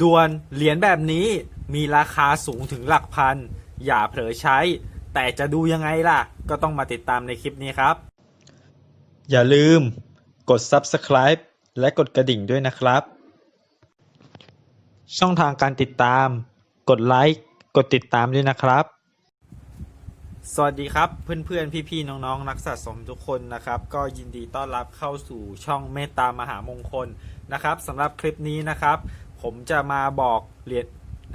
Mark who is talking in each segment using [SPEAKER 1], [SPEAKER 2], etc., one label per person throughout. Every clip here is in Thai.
[SPEAKER 1] ด่วนเหรียญแบบนี้มีราคาสูงถึงหลักพัน อย่าเผลอใช้ แต่จะดูยังไงล่ะ ก็ต้องมาติดตามในคลิปนี้ครับ
[SPEAKER 2] อย่าลืมกด subscribe และกดกระดิ่งด้วยนะครับ ช่องทางการติดตาม กดไลค์กดติดตามด้วยนะครับ
[SPEAKER 1] สวัสดีครับเพื่อนๆ พี่ๆ น้องๆ นักสะสมทุกคนนะครับ ก็ยินดีต้อนรับเข้าสู่ช่องเมตตามหามงคลนะครับสำหรับคลิปนี้นะครับ ผมจะมาบอกเหรียญ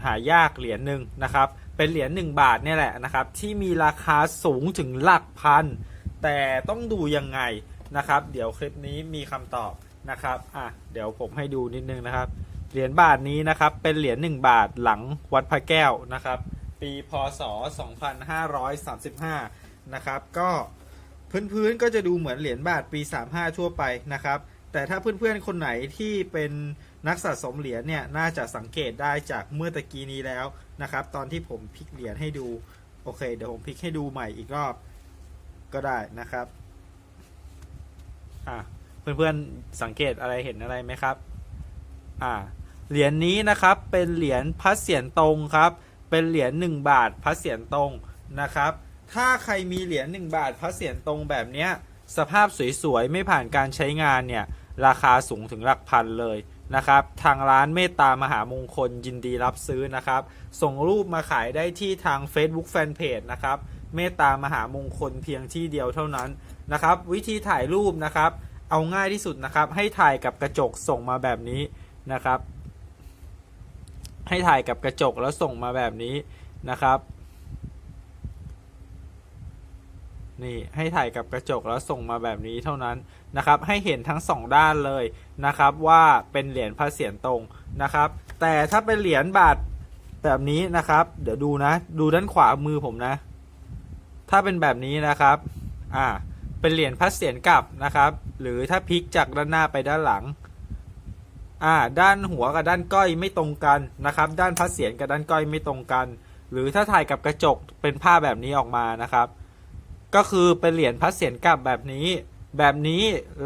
[SPEAKER 1] หายากเหรียญหนึ่งนะครับ เป็นเหรียญ1บาทเนี่ยแหละนะครับ ที่มีราคาสูงถึงหลักพัน แต่ต้องดูยังไงนะครับ เดี๋ยวคลิปนี้มีคำตอบนะครับอะเดี๋ยวผมให้ดูนิดนึงนะครับ เหรียญบาทนี้นะครับ เป็นเหรียญ1บาทหลังวัดพระแก้วนะครับ ปีพศ 2535 นะครับ ก็พื้นๆก็จะดูเหมือนเหรียญบาทปี 35 ทั่วไปนะครับ แต่ถ้าเพื่อนๆคนไหนที่เป็นนักสะสมเหรียญเนี่ยน่าจะสังเกตได้จากเมื่อตะกี้นี้แล้วนะครับ ตอนที่ผมพลิกเหรียญให้ดูโอเค เดี๋ยวผมพลิกให้ดูใหม่อีกรอบก็ได้นะครับอะเพื่อนๆสังเกตอะไรเห็นอะไรไหมครับอ่าเหรียญนี้นะครับเป็นเหรียญพัดเสียนตรงครับ เป็นเหรียญ1บาทพัดเสียนตรงนะครับ ถ้าใครมีเหรียญ1บาทพัดเสียนตรงแบบเนี้ย สภาพสวยๆ ไม่ผ่านการใช้งานเนี่ย ราคาสูงถึงหลักพันเลยนะครับ ทางร้านเมตตามหามงคลยินดีรับซื้อนะครับ ส่งรูปมาขายได้ที่ทาง Facebook Fanpage นะครับ เมตตามหามงคลเพียงที่เดียวเท่านั้นนะครับ วิธีถ่ายรูปนะครับ เอาง่ายที่สุดนะครับ ให้ถ่ายกับกระจกส่งมาแบบนี้นะครับ ให้ถ่ายกับกระจกแล้วส่งมาแบบนี้นะครับ นี่ให้ถ่ายกับกระจกแล้วส่งมาแบบนี้เท่านั้นนะครับ ให้เห็นทั้งสองด้านเลยนะครับ ว่าเป็นเหรียญพระเศียรตรงนะครับ แต่ถ้าเป็นเหรียญบาทแบบนี้นะครับ เดี๋ยวดูนะ ดูด้านขวามือผมนะ ถ้าเป็นแบบนี้นะครับอ่าเป็นเหรียญพระเศียรกลับนะครับ หรือถ้าพลิกจากด้านหน้าไปด้านหลังอ่าด้านหัวกับด้านก้อยไม่ตรงกันนะครับ ด้านพระเศียรกับด้านก้อยไม่ตรงกัน หรือถ้าถ่ายกับกระจกเป็นภาพแบบนี้ออกมานะครับ ก็คือเป็นเหรียญพระเศียรกลับแบบนี้ แบบนี้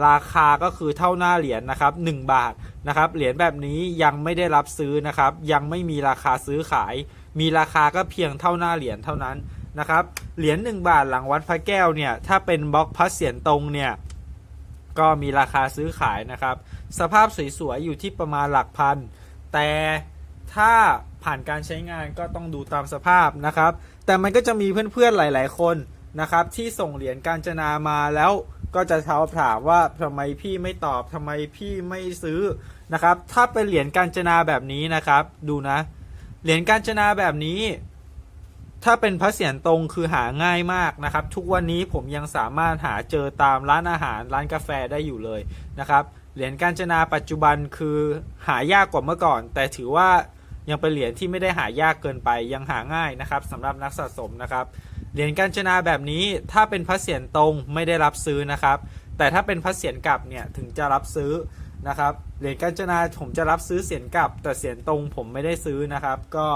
[SPEAKER 1] ราคาก็คือเท่าหน้าเหรียญนะครับ 1 บาทนะครับเหรียญแบบนี้ยังไม่ได้รับซื้อนะครับ ยังไม่มีราคาซื้อขาย มีราคาก็เพียงเท่าหน้าเหรียญเท่านั้นนะครับเหรียญ1บาทหลังวัดพระแก้วเนี่ยถ้าเป็นบล็อกพระเศียรตรงเนี่ยก็มีราคาซื้อขายนะครับ สภาพสวยๆอยู่ที่ประมาณหลักพัน แต่ถ้าผ่านการใช้งานก็ต้องดูตามสภาพนะครับ แต่มันก็จะมีเพื่อนๆหลาย ๆ คน นะครับ ที่ส่งเหรียญการจนามาแล้วก็จะถามถามว่าทำไมพี่ไม่ตอบทำไมพี่ไม่ซื้อนะครับ ถ้าเป็นเหรียญการจนาแบบนี้นะครับ ดูนะ เหรียญการจนาแบบนี้ ถ้าเป็นพระเศียรตรงคือหาง่ายมากนะครับ ทุกวันนี้ผมยังสามารถหาเจอตามร้านอาหารร้านกาแฟได้อยู่เลยนะครับ เหรียญกาญจนาปัจจุบันคือหายากกว่าเมื่อก่อน แต่ถือว่ายังเป็นเหรียญที่ไม่ได้หายากเกินไปยังหาง่ายนะครับสำหรับนักสะสมนะครับ เหรียญกาญจนาแบบนี้ถ้าเป็นพระเศียรตรงไม่ได้รับซื้อนะครับ แต่ถ้าเป็นพระเศียรกลับเนี่ยถึงจะรับซื้อนะครับเหรียญกาญจนาผมจะรับซื้อเศียรกลับ แต่เศียรตรงผมไม่ได้ซื้อนะครับ ก็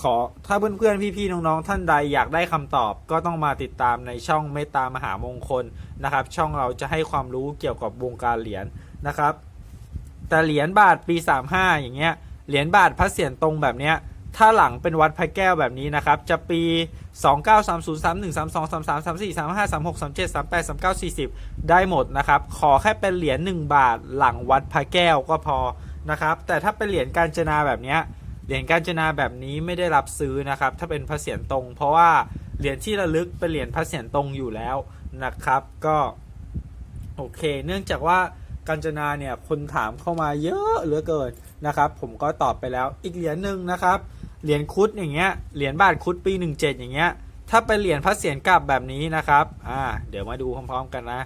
[SPEAKER 1] ขอถ้าเพื่อนๆพี่ๆน้องๆท่านใดอยากได้คำตอบ ก็ต้องมาติดตามในช่องเมตตามหามงคลนะครับ ช่องเราจะให้ความรู้เกี่ยวกับวงการเหรียญนะครับ แต่เหรียญบาทปี 35 อย่างเงี้ยเหรียญบาทพระเศียรตรงแบบเนี้ย ถ้าหลังเป็นวัดพระแก้วแบบนี้นะครับ จะปี 2930 31 32 33 34 35 36 37 38 39 40 ได้หมดนะครับ ขอแค่เป็นเหรียญ1บาทหลังวัดพระแก้วก็พอนะครับ แต่ถ้าเป็นเหรียญกาญจนาแบบนี้เหรียญกาญจนาแบบนี้ไม่ได้รับซื้อนะครับ ถ้าเป็นพระเศียรตรง เพราะว่าเหรียญที่ระลึกเป็นเหรียญพระเศียรตรงอยู่แล้วนะครับ ก็โอเค เนื่องจากว่ากาญจนาเนี่ยคนถามเข้ามาเยอะเหลือเกินนะครับ ผมก็ตอบไปแล้วอีกเหรียญหนึ่งนะครับ เหรียญคุดอย่างเงี้ยเหรียญบาทคุดปี 17 อย่างเงี้ยถ้าเป็นเหรียญพระเศียรกลับแบบนี้นะครับอ่าเดี๋ยวมาดูพร้อมๆกันนะ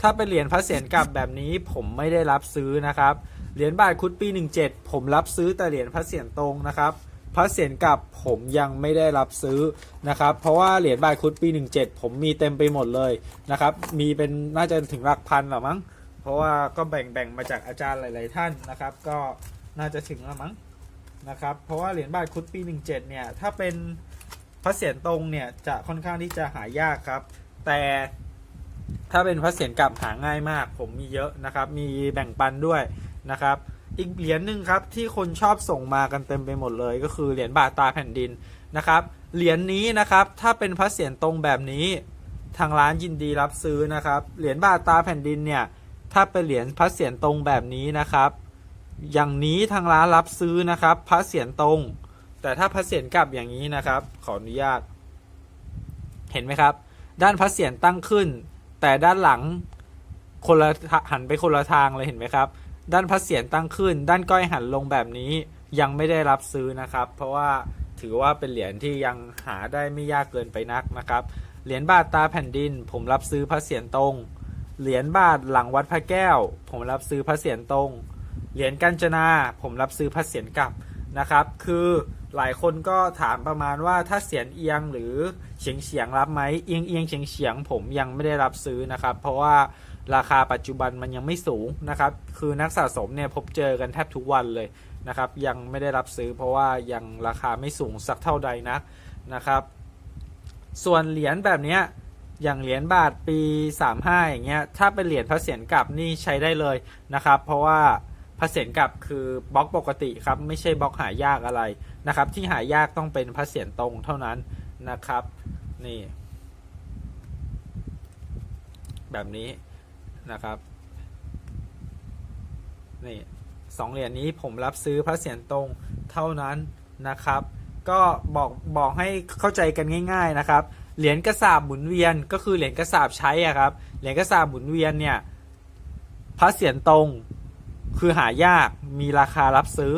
[SPEAKER 1] ถ้าเป็นเหรียญพระเศียรกลับแบบนี้ผมไม่ได้รับซื้อนะครับเหรียญบาทคุดปี 17 ผมรับซื้อแต่เหรียญพระเศียรตรงนะครับพระเศียรกลับผมยังไม่ได้รับซื้อนะครับเพราะว่าเหรียญบาทคุดปี 17 ผมมีเต็มไปหมดเลยนะครับมีเป็นน่าจะถึงหลักพันหรอมั้งเพราะว่าก็แบ่งๆมาจากอาจารย์หลาย ๆ ท่านนะครับ ก็น่าจะถึงแล้วมั้ง นะครับ เพราะว่าเหรียญบาทคุดปี 17 เนี่ย ถ้าเป็นพระเศียรตรงเนี่ยจะค่อนข้างที่จะหายากครับ แต่ถ้าเป็นพระเศียรกลับหาง่ายมาก ผมมีเยอะนะครับ มีแบ่งปันด้วยนะครับ อีกเหรียญหนึ่งครับที่คนชอบส่งมากันเต็มไปหมดเลยก็คือเหรียญบาทตาแผ่นดินนะครับ เหรียญนี้นะครับถ้าเป็นพระเศียรตรงแบบนี้ ทางร้านยินดีรับซื้อนะครับ เหรียญบาทตาแผ่นดินเนี่ยถ้าเป็นเหรียญพระเศียรตรงแบบนี้นะครับ อย่างนี้ทางร้านรับซื้อนะครับพระเศียรตรง แต่ถ้าพระเศียรกลับอย่างนี้นะครับ ขออนุญาต เห็นไหมครับ ด้านพระเศียรตั้งขึ้น แต่ด้านหลังคนละหันไปคนละทางเลยเห็นไหมครับ ด้านพระเศียรตั้งขึ้น ด้านก้อยหันลงแบบนี้ยังไม่ได้รับซื้อนะครับ เพราะว่าถือว่าเป็นเหรียญที่ยังหาได้ไม่ยากเกินไปนักนะครับ เหรียญบาทตาแผ่นดิน ผมรับซื้อพระเศียรตรง เหรียญบาทหลังวัดพระแก้ว ผมรับซื้อพระเศียรตรง เหรียญกัญจนาผมรับซื้อพระเศียรกลับนะครับ คือหลายคนก็ถามประมาณว่าถ้าเสียนเอียงหรือเฉียงเฉียงรับไหมเอียงเอียงเฉียงเฉียงผมยังไม่ได้รับซื้อนะครับ เพราะว่าราคาปัจจุบันมันยังไม่สูงนะครับ คือนักสะสมเนี่ยพบเจอกันแทบทุกวันเลยนะครับ ยังไม่ได้รับซื้อเพราะว่ายังราคาไม่สูงสักเท่าใดนักนะครับ ส่วนเหรียญแบบนี้อย่างเหรียญบาทปี 35 อย่างเงี้ยถ้าเป็นเหรียญพระเศียรกลับนี่ใช้ได้เลยนะครับ เพราะว่า พระเศียรกลับคือบล็อกปกติครับไม่ใช่บล็อกหายากอะไรนะครับ ที่หายากต้องเป็นพระเศียรตรงเท่านั้นนะครับนี่ แบบนี้นะครับนี่สองเหรียญนี้ผมรับซื้อพระเศียรตรงเท่านั้นนะครับ ก็บอกบอกให้เข้าใจกันง่าย ๆนะครับ เหรียญกระสาบหมุนเวียนก็คือเหรียญกระสาบใช้อะครับเหรียญกระสาบหมุนเวียนเนี่ยพระเศียรตรง คือหายากมีราคารับซื้อ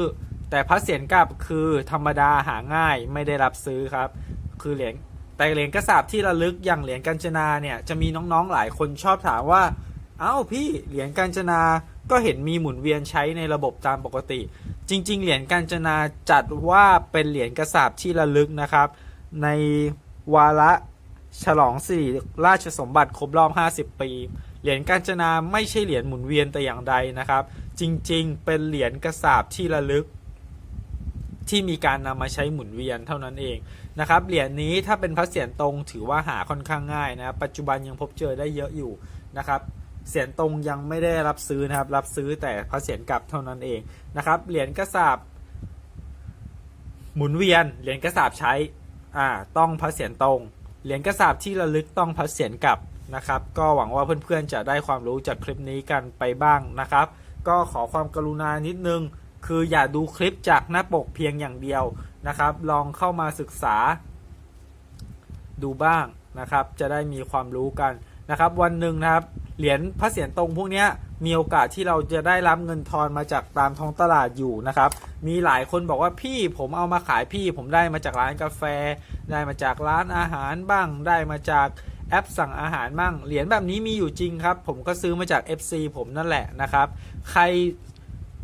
[SPEAKER 1] แต่พระเศียรกับคือธรรมดาหาง่ายไม่ได้รับซื้อครับ คือเหรียญแต่เหรียญกระสาบที่ระลึกอย่างเหรียญกัญจนาเนี่ยจะมีน้องๆหลายคนชอบถามว่า เอ้าพี่เหรียญกัญจนาก็เห็นมีหมุนเวียนใช้ในระบบตามปกติ จริง ๆ เหรียญกัญจนาจัดว่าเป็นเหรียญกระสาบที่ระลึกนะครับ ในวาระฉลองสิริราชสมบัติครบรอบ 50 ปี เหรียญกาญจนาไม่ใช่เหรียญหมุนเวียนแต่อย่างใดนะครับ จริงๆ เป็นเหรียญกระสาบที่ระลึก ที่มีการนำมาใช้หมุนเวียนเท่านั้นเองนะครับเหรียญนี้ถ้าเป็นพระเศียรตรงถือว่าหาค่อนข้างง่ายนะครับปัจจุบันยังพบเจอได้เยอะอยู่นะครับเสียรตรงยังไม่ได้รับซื้อนะครับ รับซื้อแต่พระเศียรกลับเท่านั้นเองนะครับเหรียญกระสาบหมุนเวียนเหรียญกระสาบใช้อ่าต้องพระเศียรตรงเหรียญกระสาบที่ระลึกต้องพระเศียรกลับนะครับ ก็หวังว่าเพื่อนๆจะได้ความรู้จากคลิปนี้กันไปบ้างนะครับ ก็ขอความกรุณานิดนึง คืออย่าดูคลิปจากหน้าปกเพียงอย่างเดียวนะครับ ลองเข้ามาศึกษา ดูบ้างนะครับ จะได้มีความรู้กันนะครับ วันหนึ่งนะครับ เหรียญพระเศียรตรงพวกนี้มีโอกาสที่เราจะได้รับเงินทอนมาจากตามท้องตลาดอยู่นะครับ มีหลายคนบอกว่าพี่ผมเอามาขายพี่ ผมได้มาจากร้านกาแฟ ได้มาจากร้านอาหารบ้าง ได้มาจาก แอปสั่งอาหารมั่ง เหรียญแบบนี้มีอยู่จริงครับ ผมก็ซื้อมาจาก FC ผมนั่นแหละนะครับ ใคร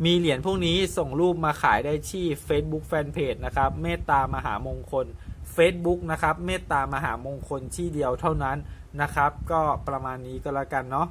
[SPEAKER 1] มีเหรียญพวกนี้ส่งรูปมาขายได้ที่ Facebook Fanpage นะครับ เมตตามหามงคล Facebook นะครับ เมตตามหามงคลที่เดียวเท่านั้นนะครับ ก็ประมาณนี้ก็แล้วกันเนาะ